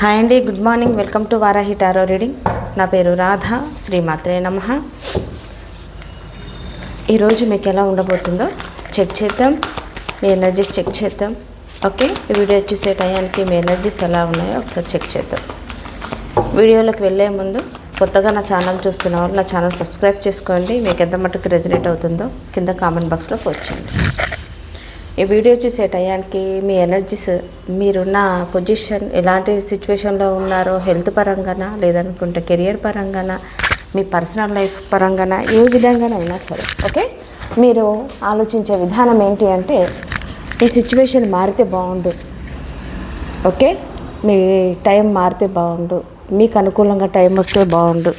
Hi అండి good morning. Welcome to Varahi tarot reading. నా పేరు రాధ శ్రీమాత్రే నమ. ఈరోజు మీకు ఎలా ఉండబోతుందో చెక్ చేద్దాం. మీ ఎనర్జీస్ చెక్ చేద్దాం. ఓకే ఈ వీడియో చూసే టయానికి మీ ఎనర్జీస్ ఎలా ఉన్నాయో ఒకసారి చెక్ చేద్దాం. వీడియోలోకి వెళ్ళే ముందు కొత్తగా నా ఛానల్ చూస్తున్న వాళ్ళు నా ఛానల్ సబ్స్క్రైబ్ చేసుకోండి. మీకు ఎంత మటుకు రెజనేట్ అవుతుందో కింద కామెంట్ బాక్స్లో పోర్చండి ఈ వీడియో చూసే టయానికి మీ ఎనర్జీస్ మీరున్న పొజిషన్ ఎలాంటి సిచ్యువేషన్లో ఉన్నారో హెల్త్ పరంగానా లేదనుకుంటే కెరియర్ పరంగానా మీ పర్సనల్ లైఫ్ పరంగానా ఏ విధంగానైనా సరే ఓకే మీరు ఆలోచించే విధానం ఏంటి అంటే ఈ సిచ్యువేషన్ మారితే బాగుండు ఓకే మీ టైం మారితే బాగుండు మీకు అనుకూలంగా టైం వస్తే బాగుండు.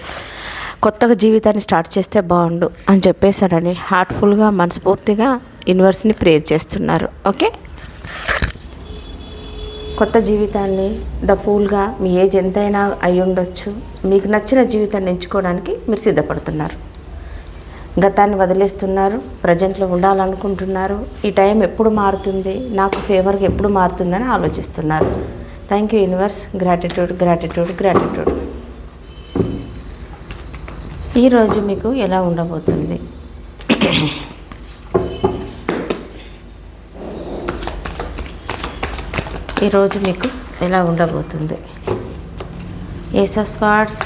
కొత్తగా జీవితాన్ని స్టార్ట్ చేస్తే బాగుండు అని చెప్పేశారని హార్ట్ఫుల్గా మనస్ఫూర్తిగా యూనివర్స్ని ప్రేర్ చేస్తున్నారు. ఓకే? కొత్త జీవితాన్ని ద ఫూల్గా మీ ఏజ్ ఎంతైనా అయి ఉండొచ్చు. మీకు నచ్చిన జీవితాన్ని ఎంచుకోవడానికి మీరు సిద్ధపడుతున్నారు. గతాన్ని వదిలేస్తున్నారు ప్రజెంట్లో ఉండాలనుకుంటున్నారు. ఈ టైం ఎప్పుడు మారుతుంది నాకు ఫేవర్గా ఎప్పుడు మారుతుందని ఆలోచిస్తున్నారు. Thank you universe. Gratitude gratitude gratitude. ఈరోజు మీకు ఎలా ఉండబోతుంది? ఈరోజు మీకు ఎలా ఉండబోతుంది? Ace of swords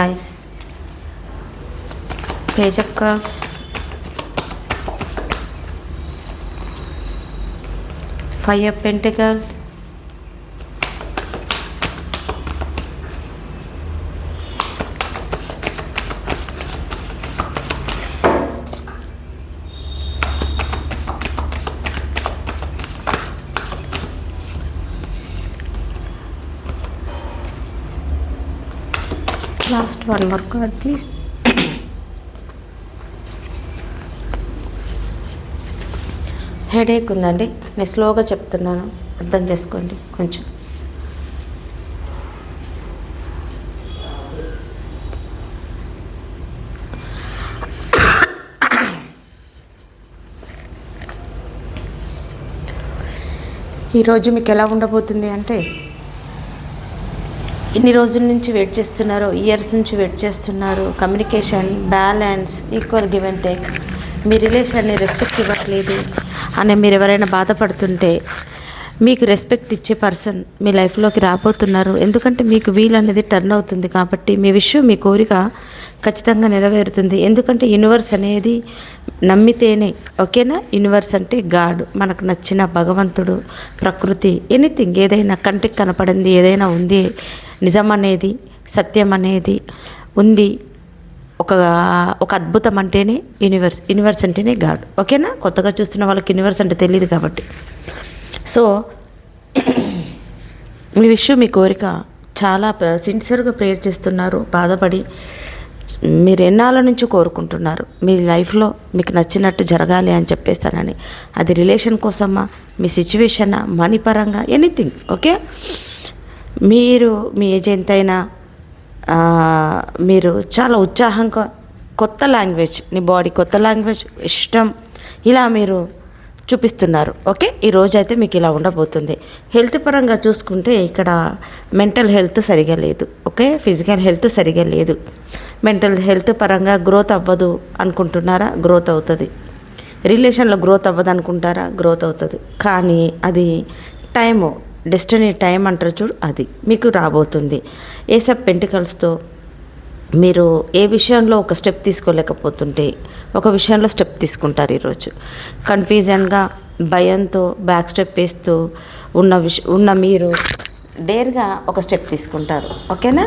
nice. Page of cups. Five of pentacles. Last one వరకు కార్డ్ ప్లీజ్ హెడేక్ ఉందండి. నేను స్లోగా చెప్తున్నాను. అర్థం చేసుకోండి కొంచెం. ఈరోజు మీకు ఎలా ఉండబోతుంది అంటే ఎన్ని రోజుల నుంచి వెయిట్ చేస్తున్నారో ఇయర్స్ నుంచి వెయిట్ చేస్తున్నారు communication balance equal give and take మీ రిలేషన్ని రెస్పెక్ట్ ఇవ్వట్లేదు అని మీరు ఎవరైనా బాధపడుతుంటే మీకు రెస్పెక్ట్ ఇచ్చే పర్సన్ మీ లైఫ్లోకి రాబోతున్నారు. ఎందుకంటే మీకు వీల్ అనేది టర్న్ అవుతుంది కాబట్టి మీ విషయం మీ కోరిక ఖచ్చితంగా నెరవేరుతుంది. ఎందుకంటే యూనివర్స్ అనేది నమ్మితేనే ఓకేనా? యూనివర్స్ అంటే గాడ్ మనకు నచ్చిన భగవంతుడు ప్రకృతి ఎనీథింగ్ ఏదైనా కంటికి కనపడింది ఏదైనా ఉంది నిజం అనేది సత్యం అనేది ఉంది ఒక ఒక అద్భుతం అంటేనే యూనివర్స్ యూనివర్స్ అంటేనే గాడ్ ఓకేనా? కొత్తగా చూస్తున్న వాళ్ళకి యూనివర్స్ అంటే తెలియదు కాబట్టి. సో మీ విషయం మీ కోరిక చాలా సిన్సియర్గా ప్రేయర్ చేస్తున్నారు బాధపడి మీరు ఎన్నాళ్ళ నుంచి కోరుకుంటున్నారు? మీ లైఫ్లో మీకు నచ్చినట్టు జరగాలి అని చెప్పేస్తానని. అది రిలేషన్ కోసమా? మీ సిచ్యువేషన్? మనీ పరంగా? Anything okay? మీరు మీ ఏజ్ ఎంతైనా మీరు చాలా ఉత్సాహంగా కొత్త లాంగ్వేజ్ మీ బాడీ కొత్త లాంగ్వేజ్ ఇష్టం ఇలా మీరు చూపిస్తున్నారు ఓకే? ఈ రోజు అయితే మీకు ఇలా ఉండబోతుంది. హెల్త్ పరంగా చూసుకుంటే ఇక్కడ మెంటల్ హెల్త్ సరిగా లేదు ఓకే? ఫిజికల్ హెల్త్ సరిగా లేదు. మెంటల్ హెల్త్ పరంగా గ్రోత్ అవ్వదు అనుకుంటున్నారా? గ్రోత్ అవుతుంది. రిలేషన్లో గ్రోత్ అవ్వదు అనుకుంటారా? గ్రోత్ అవుతుంది. కానీ అది టైము డెస్టినీ టైం అంటారు చూడు అది మీకు రాబోతుంది. ఏసప్ పెంటికల్స్తో మీరు ఏ విషయంలో ఒక స్టెప్ తీసుకోలేకపోతుంటే ఒక విషయంలో స్టెప్ తీసుకుంటారు ఈరోజు. కన్ఫ్యూజన్గా భయంతో బ్యాక్ స్టెప్ వేస్తూ ఉన్న విష ఉన్న మీరు డేర్గా ఒక స్టెప్ తీసుకుంటారు. ఓకేనా?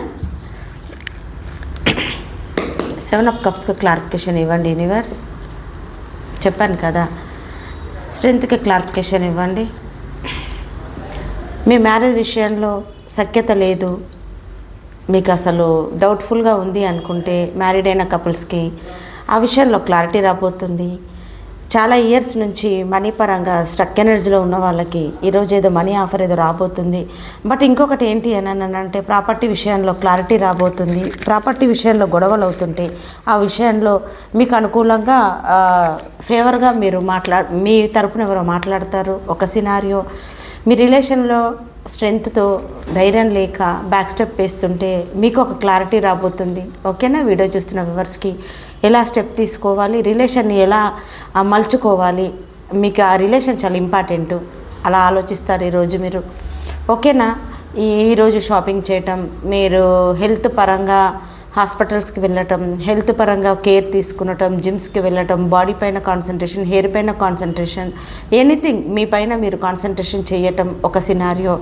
సెవెన్ ఆఫ్ కప్స్కి క్లారిఫికేషన్ ఇవ్వండి యూనివర్స్. చెప్పాను కదా. స్ట్రెంత్కి క్లారిఫికేషన్ ఇవ్వండి. మీ మ్యారేజ్ విషయంలో సఖ్యత లేదు. మీకు అసలు డౌట్ఫుల్గా ఉంది అనుకుంటే మ్యారీడ్ అయిన కపుల్స్కి ఆ విషయంలో క్లారిటీ రాబోతుంది. చాలా ఇయర్స్ నుంచి మనీ పరంగా స్ట్రక్ ఎనర్జీలో ఉన్న వాళ్ళకి ఈరోజు ఏదో మనీ ఆఫర్ ఏదో రాబోతుంది. బట్ ఇంకొకటి ఏంటి అని అని అంటే ప్రాపర్టీ విషయంలో క్లారిటీ రాబోతుంది. ప్రాపర్టీ విషయంలో గొడవలు అవుతుంటే ఆ విషయంలో మీకు అనుకూలంగా ఫేవర్గా మీరు మాట్లా మీ తరపున ఎవరో మాట్లాడతారు. ఒక సినారియో మీ రిలేషన్లో స్ట్రెంగ్త్తో ధైర్యం లేక బ్యాక్ స్టెప్ వేస్తుంటే మీకు ఒక క్లారిటీ రాబోతుంది. ఓకేనా వీడియో చూస్తున్న వివర్స్కి ఎలా స్టెప్ తీసుకోవాలి? రిలేషన్ని ఎలా మలుచుకోవాలి? మీకు ఆ రిలేషన్ చాలా ఇంపార్టెంట్ అలా ఆలోచిస్తారు ఈరోజు మీరు. ఓకేనా ఈ ఈరోజు షాపింగ్ చేయటం మీరు హెల్త్ పరంగా హాస్పిటల్స్కి వెళ్ళటం హెల్త్ పరంగా కేర్ తీసుకునటం జిమ్స్కి వెళ్ళటం బాడీ పైన కాన్సన్ట్రేషన్ హెయిర్ పైన కాన్సన్ట్రేషన్ ఎనీథింగ్ మీ పైన మీరు కాన్సన్ట్రేషన్ చేయటం ఒక సినారియో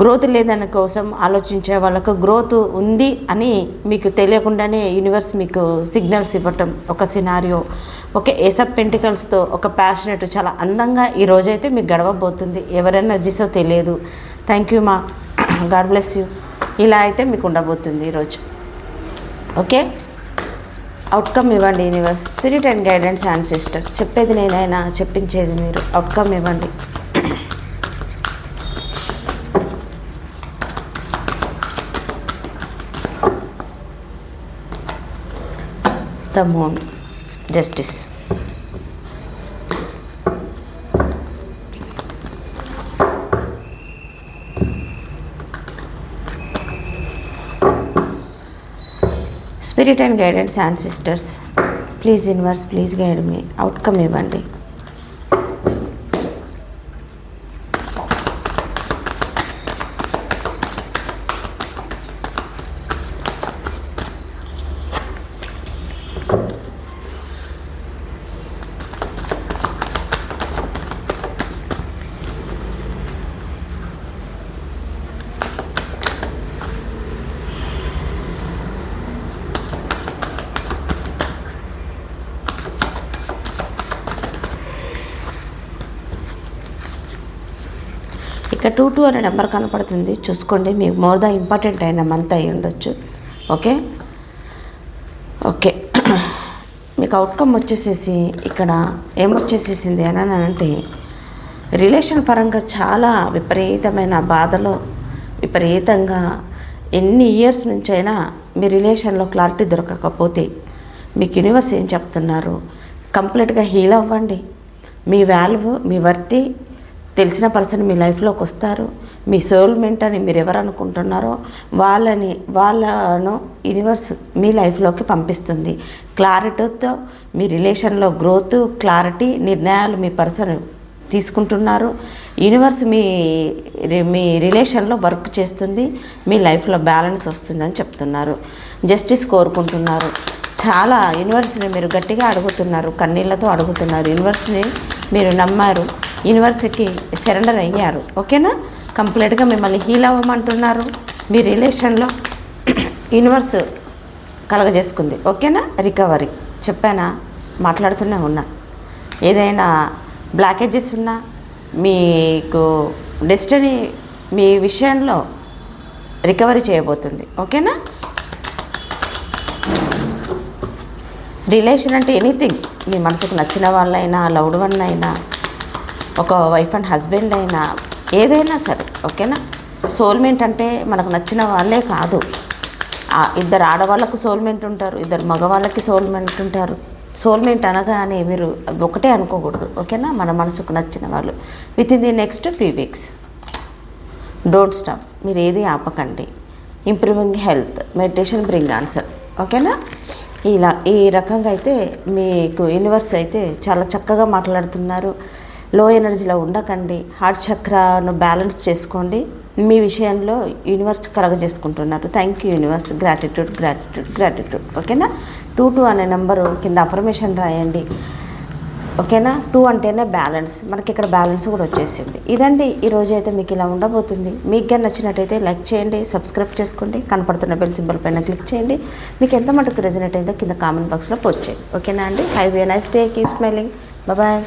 గ్రోత్ లేదని కోసం ఆలోచించే వాళ్ళకు గ్రోత్ ఉంది అని మీకు తెలియకుండానే యూనివర్స్ మీకు సిగ్నల్స్ ఇవ్వటం ఒక సినారియో ఓకే ఏసప్ పెంటికల్స్తో ఒక ప్యాషనెట్ చాలా అందంగా ఈ రోజైతే మీకు గడవబోతుంది. ఎవరైనా ఎనర్జీసో తెలియదు. థ్యాంక్ యూ మా గాడ్ బ్లెస్ యూ ఇలా అయితే మీకు ఉండబోతుంది ఈరోజు ఓకే? అవుట్కమ్ ఇవ్వండి universe spirit and guidance and sister చెప్పేది నేనైనా చెప్పించేది మీరు. అవుట్కమ్ ఇవ్వండి. The moon justice spirit and guidance and sisters please universe please guide me outcome ఇవ్వండి. ఇక్కడ టూ టూ అనే నెంబర్ కనపడుతుంది. చూసుకోండి మీకు మోర్ ద ఇంపార్టెంట్ అయిన మంత్ అయి ఉండొచ్చు. ఓకే? ఓకే. మీకు అవుట్కమ్ వచ్చేసేసి ఇక్కడ ఏమొచ్చేసేసింది అని అంటే రిలేషన్ పరంగా చాలా విపరీతమైన బాధలో విపరీతంగా ఎన్ని ఇయర్స్ నుంచైనా మీ రిలేషన్లో క్లారిటీ దొరకకపోతే మీకు యూనివర్స్ ఏం చెప్తున్నారు? కంప్లీట్గా హీల్ అవ్వండి. మీ వాల్యూ మీ వర్తి తెలిసిన పర్సన్ మీ లైఫ్లోకి వస్తారు. మీ సోల్మెంట్ అని మీరు ఎవరు అనుకుంటున్నారో వాళ్ళని వాళ్ళను యూనివర్స్ మీ లైఫ్లోకి పంపిస్తుంది. క్లారిటీతో మీ రిలేషన్లో గ్రోత్ క్లారిటీ నిర్ణయాలు మీ పర్సన్ తీసుకుంటున్నారు. యూనివర్స్ మీ మీ రిలేషన్లో వర్క్ చేస్తుంది. మీ లైఫ్లో బ్యాలెన్స్ వస్తుందని చెప్తున్నారు. జస్టిస్ కోరుకుంటున్నారు. చాలా యూనివర్స్ని మీరు గట్టిగా అడుగుతున్నారు. కన్నీళ్ళతో అడుగుతున్నారు. యూనివర్స్ని మీరు నమ్మారు. యూనివర్స్కి సరెండర్ అయ్యారు. ఓకేనా? కంప్లీట్గా మిమ్మల్ని హీల్ అవ్వమంటున్నారు. మీ రిలేషన్లో యూనివర్స్ కలగజేసుకుంది. ఓకేనా? రికవరీ. చెప్పానా? మాట్లాడుతూనే ఉన్నా. ఏదైనా బ్లాకేజెస్ ఉన్నా మీకు డెస్టినీ మీ విషయంలో రికవరీ చేయబోతుంది. ఓకేనా? రిలేషన్ అంటే ఎనీథింగ్. మీ మనసుకు నచ్చిన వాళ్ళైనా లవ్డ్ వన్ అయినా ఒక వైఫ్ అండ్ హస్బెండ్ అయినా ఏదైనా సరే ఓకేనా? సోల్మేట్ అంటే మనకు నచ్చిన వాళ్ళే కాదు. ఇద్దరు ఆడవాళ్ళకు సోల్మేట్ ఉంటారు ఇద్దరు మగవాళ్ళకి సోల్మేట్ ఉంటారు. సోల్మేట్ అనగానే మీరు ఒకటే అనుకోకూడదు ఓకేనా? మన మనసుకు నచ్చిన వాళ్ళు. Within the next few weeks don't stop మీరు ఏది ఆపకండి. Improving health meditation bring answer ఓకేనా? ఇలా ఈ రకంగా అయితే మీకు యూనివర్స్ అయితే చాలా చక్కగా మాట్లాడుతున్నారు. లో ఎనర్జీలో ఉండకండి హార్ట్ చక్రాను బ్యాలెన్స్ చేసుకోండి. మీ విషయంలో universe కలగజేసుకుంటున్నారు. Thank you universe gratitude gratitude gratitude ఓకేనా? టూ టూ అనే నెంబరు కింద అఫర్మేషన్ రాయండి. ఓకేనా? టూ అంటేనే బ్యాలెన్స్ మనకి ఇక్కడ బ్యాలెన్స్ కూడా వచ్చేసింది. ఇదండి ఈ అయితే మీకు ఇలా ఉండబోతుంది. మీకు కానీ నచ్చినట్టయితే లైక్ చేయండి సబ్స్క్రైబ్ చేసుకోండి కనపడుతున్న బెల్ సింబల్ పైన క్లిక్ చేయండి. మీకు ఎంత మటుకు రెజనేట్ అయిందో కింద కామెంట్ బాక్స్లో పోస్ట్ చేయండి. ఓకేనా అండి? Have a nice day keep smiling bye